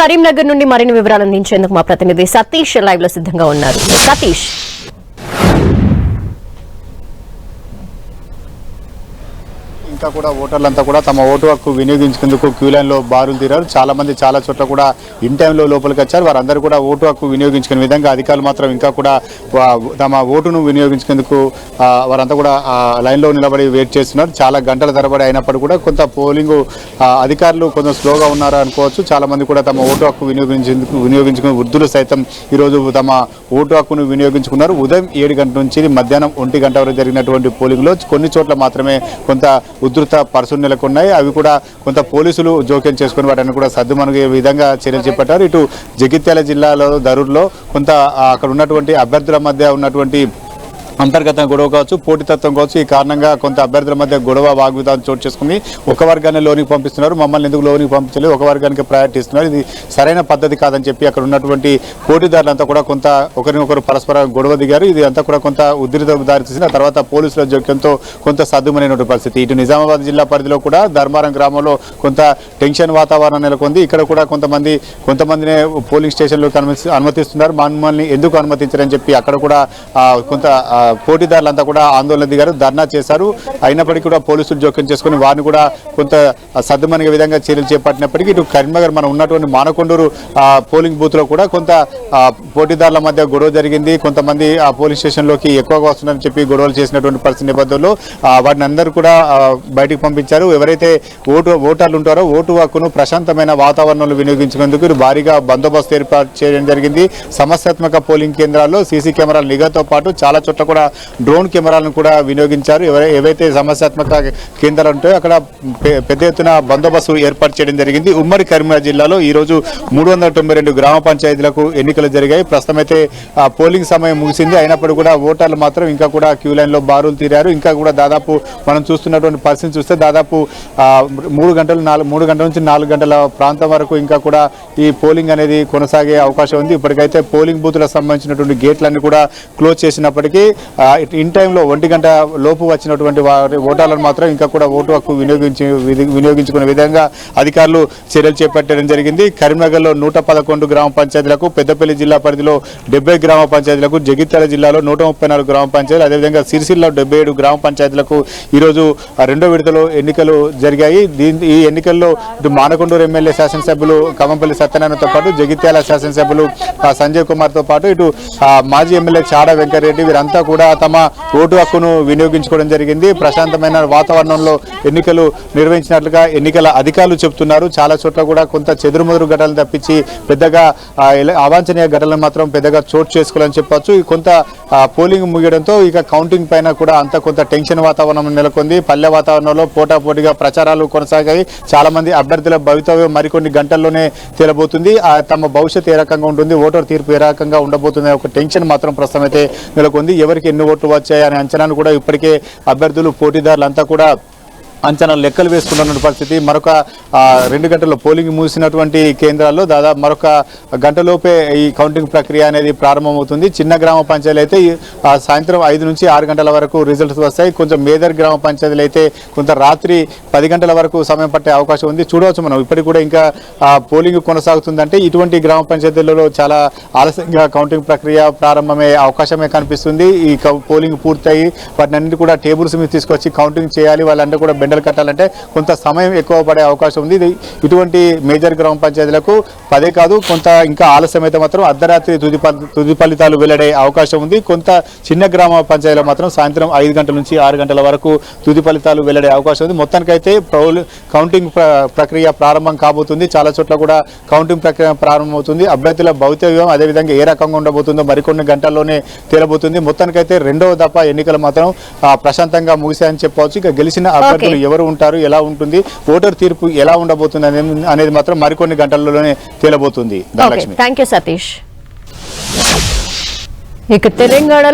కరీంనగర్ నుండి మరిన్ని వివరాలు అందించేందుకు మా ప్రతినిధి సతీష్ లైవ్లో సిద్ధంగా ఉన్నారు. సతీష్. ఇంకా కూడా ఓటర్లంతా కూడా తమ ఓటు హక్కు వినియోగించుకుందుకు క్యూ లైన్లో బారులు తీరారు. చాలా మంది చాలా చోట్ల కూడా ఇన్ టైంలో లోపలికి వచ్చారు. వారందరూ కూడా ఓటు హక్కు వినియోగించుకునే విధంగా అధికారులు మాత్రం ఇంకా కూడా తమ ఓటును వినియోగించుకుందుకు వారంతా కూడా లైన్లో నిలబడి వెయిట్ చేస్తున్నారు. చాలా గంటల తరబడి అయినప్పుడు కూడా కొంత పోలింగ్ అధికారులు కొంచెం స్లోగా ఉన్నారు అనుకోవచ్చు. చాలా మంది కూడా తమ ఓటు హక్కు వినియోగించేందుకు వినియోగించుకుని వృద్ధులు సైతం ఈరోజు తమ ఓటు హక్కును వినియోగించుకున్నారు. ఉదయం ఏడు గంటల నుంచి మధ్యాహ్నం ఒంటి గంట వరకు జరిగినటువంటి పోలింగ్లో కొన్ని చోట్ల మాత్రమే కొంత ఉధృత పరుసులు నెలకొన్నాయి అవి కూడా కొంత పోలీసులు జోక్యం చేసుకుని వాటిని కూడా సర్దుమనుగే విధంగా చర్యలు చేపట్టారు. ఇటు జగిత్యాల జిల్లాలో దరూర్లో కొంత అక్కడ ఉన్నటువంటి అభ్యర్థుల మధ్య ఉన్నటువంటి అంతర్గత గొడవ కావచ్చు పోటీతత్వం కావచ్చు ఈ కారణంగా కొంత అభ్యర్థుల మధ్య గొడవ వాగ్విధానం చోటు చేసుకుంది. ఒక వర్గాన్ని లోనికి పంపిస్తున్నారు మమ్మల్ని ఎందుకు లోనికి పంపించలేదు? ఒక వర్గానికి ప్రయారిటీ ఇస్తున్నారు. ఇది సరైన పద్ధతి కాదని చెప్పి అక్కడ ఉన్నటువంటి పోటీదారులంతా కూడా కొంత ఒకరినొకరు పరస్పర గొడవ దిగారు. ఇది అంతా కూడా కొంత ఉద్రిత దారితీసిన తర్వాత పోలీసుల జోక్యంతో కొంత సద్దుమనైనటువంటి పరిస్థితి. ఇటు నిజామాబాద్ జిల్లా పరిధిలో కూడా ధర్మారం గ్రామంలో కొంత టెన్షన్ వాతావరణం నెలకొంది. ఇక్కడ కూడా కొంతమంది కొంతమందినే పోలింగ్ స్టేషన్లోకి అనుమతి అనుమతిస్తున్నారు. మమ్మల్ని ఎందుకు అనుమతించారని చెప్పి అక్కడ కూడా కొంత పోటీదారులంతా కూడా ఆందోళన దిగారు ధర్నా చేశారు. అయినప్పటికీ కూడా పోలీసులు జోక్యం చేసుకుని వారిని కూడా కొంత సద్దుమనిగే విధంగా చర్యలు చేపట్టినప్పటికీ ఇటు కరీంనగర్ మనం ఉన్నటువంటి మానకొండూరు పోలింగ్ బూత్లో కూడా కొంత పోటీదారుల మధ్య గొడవ జరిగింది. కొంతమంది ఆ పోలీస్ స్టేషన్లోకి ఎక్కువగా వస్తున్నారని చెప్పి గొడవలు చేసినటువంటి పరిస్థితి నేపథ్యంలో వాటిని అందరూ కూడా బయటకు బయటికి పంపించారు. ఎవరైతే ఓటు ఓటర్లు ఉంటారో ఓటు హక్కును ప్రశాంతమైన వాతావరణంలో వినియోగించినందుకు భారీగా బందోబస్తు ఏర్పాటు చేయడం జరిగింది. సమస్యాత్మక పోలింగ్ కేంద్రాల్లో సీసీ కెమెరాల నిఘాతో పాటు చాలా చోట్ల కూడా డ్రోన్ కెమెరాలను కూడా వినియోగించారు. ఏవైతే సమస్యాత్మక కేంద్రాలు ఉంటాయో అక్కడ పెద్ద ఎత్తున బందోబస్తు ఏర్పాటు చేయడం జరిగింది. ఉమ్మడి కరీంనగర్ జిల్లాలో ఈ రోజు మూడు వందల తొంభై రెండు గ్రామ పంచాయతీలకు ఎన్నికలు జరిగాయి. ప్రస్తుతం అయితే పోలింగ్ సమయం ముగిసింది. అయినప్పుడు కూడా ఓటర్లు మాత్రం ఇంకా కూడా క్యూ లైన్లో బారులు తీరారు. ఇంకా కూడా దాదాపు మనం చూస్తున్నటువంటి పరిస్థితి చూస్తే దాదాపు మూడు గంటలు నాలుగు మూడు గంటల నుంచి నాలుగు గంటల ప్రాంతం వరకు ఇంకా కూడా ఈ పోలింగ్ అనేది కొనసాగే అవకాశం ఉంది. ఇప్పటికైతే పోలింగ్ బూత్లకు సంబంధించినటువంటి గేట్లన్నీ కూడా క్లోజ్ చేసినప్పటికీ ఇన్ టైంలో ఒంటి గంట లోపు వచ్చినటువంటి వారి ఓటర్లను మాత్రం ఇంకా కూడా ఓటు హక్కు వినియోగించి వినియోగించుకునే విధంగా అధికారులు చర్యలు చేపట్టడం జరిగింది. కరీంనగర్లో నూట పదకొండు గ్రామ పంచాయతీలకు పెద్దపల్లి జిల్లా పరిధిలో డెబ్బై గ్రామ పంచాయతీలకు జగిత్యాల జిల్లాలో నూట ముప్పై నాలుగు గ్రామ పంచాయతీలు అదేవిధంగా సిరిసిల్ల డెబ్బై ఏడు గ్రామ పంచాయతీలకు ఈరోజు రెండో విడతలో ఎన్నికలు జరిగాయి. దీని ఈ ఎన్నికల్లో ఇటు మానకొండూరు ఎమ్మెల్యే శాసనసభ్యులు కమంపల్లి సత్యనారాయణతో పాటు జగిత్యాల శాసనసభ్యులు సంజయ్ కుమార్తో పాటు ఇటు ఆ, మాజీ ఎమ్మెల్యే చాడ వెంకటరెడ్డి వీరంతా కూడా తమ ఓటు హక్కును వినియోగించుకోవడం జరిగింది. ప్రశాంతమైన వాతావరణంలో ఎన్నికలు నిర్వహించినట్లుగా ఎన్నికల అధికారులు చెబుతున్నారు. చాలా చోట్ల కూడా కొంత చెదురుమదురు ఘటనలు తప్పించి పెద్దగా అవాంఛనీయ ఘటనలు మాత్రం పెద్దగా చోటు చేసుకోవాలని చెప్పొచ్చు. కొంత పోలింగ్ ముగియడంతో ఇక కౌంటింగ్ పైన కూడా అంత కొంత టెన్షన్ వాతావరణం నెలకొంది. పల్లె వాతావరణంలో పోటాపోటీగా ప్రచారాలు కొనసాగాయి. చాలా మంది అభ్యర్థుల భవితవ్యం మరికొన్ని గంటల్లోనే తేలబోతుంది. తమ భవిష్యత్తు ఏ రకంగా ఉంటుంది? ఓటర్ తీర్పు ఏ రకంగా ఉండబోతుంది? ఒక టెన్షన్ మాత్రం ప్రస్తుతం అయితే నెలకొంది. ఎవరికి ఎన్ని ఓట్లు వచ్చాయి అనే అంచనాను కూడా ఇప్పటికే అభ్యర్థులు పోటీదారులంతా కూడా అంచనా లెక్కలు వేసుకున్నటువంటి పరిస్థితి. మరొక రెండు గంటల్లో పోలింగ్ ముగిసినటువంటి కేంద్రాల్లో దాదాపు మరొక గంటలోపే ఈ కౌంటింగ్ ప్రక్రియ అనేది ప్రారంభమవుతుంది. చిన్న గ్రామ పంచాయతీలు అయితే సాయంత్రం ఐదు నుంచి ఆరు గంటల వరకు రిజల్ట్స్ వస్తాయి. కొంచెం మేదర్ గ్రామ పంచాయతీలు అయితే కొంత రాత్రి పది గంటల వరకు సమయం పట్టే అవకాశం ఉంది. చూడవచ్చు మనం. ఇప్పటికి కూడా ఇంకా పోలింగ్ కొనసాగుతుందంటే ఇటువంటి గ్రామ పంచాయతీలలో చాలా ఆలస్యంగా కౌంటింగ్ ప్రక్రియ ప్రారంభమయ్యే అవకాశమే కనిపిస్తుంది. ఈ కౌ- పోలింగ్ పూర్తయి వాటిని కూడా టేబుల్స్ మీద తీసుకొచ్చి కౌంటింగ్ చేయాలి. వాళ్ళందరూ కూడా బెండలు కట్టాలంటే కొంత సమయం ఎక్కువ పడే అవకాశం ఉంది. ఇది ఇటువంటి మేజర్ గ్రామ పంచాయతీలకు పదే కాదు కొంత ఇంకా ఆలస్యం అయితే మాత్రం అర్ధరాత్రి తుది తుది ఫలితాలు వెల్లడే అవకాశం ఉంది. కొంత చిన్న గ్రామ పంచాయతీలో మాత్రం సాయంత్రం ఐదు గంటల నుంచి ఆరు గంటల వరకు తుది ఫలితాలు వెల్లడే అవకాశం ఉంది. మొత్తానికైతే కౌంటింగ్ ప్ర- ప్రక్రియ ప్రారంభం కాబోతుంది. చాలా చోట్ల కూడా కౌంటింగ్ ప్రక్రియ ప్రారంభమవుతుంది. అభ్యర్థుల భౌతివ్యం అదేవిధంగా ఏ రకంగా ఉండబోతుందో మరికొన్ని గంటల్లోనే తేలబోతుంది. మొత్తానికైతే రెండవ దఫా ఎన్నికలు మాత్రం ప్రశాంతంగా ముగిశాయని చెప్పవచ్చు. ఇక గెలిచిన అభ్యర్థులు ఎవరు ఉంటారు ఎలా ఉంటుంది ఓటర్ తీర్పు ఎలా ఉండబోతుంది అనేది- మాత్రం మరికొన్ని గంటల్లోనే తేలబోతుంది okay Dhanalakshmi. Thank you Satish ఇక తెలంగాణ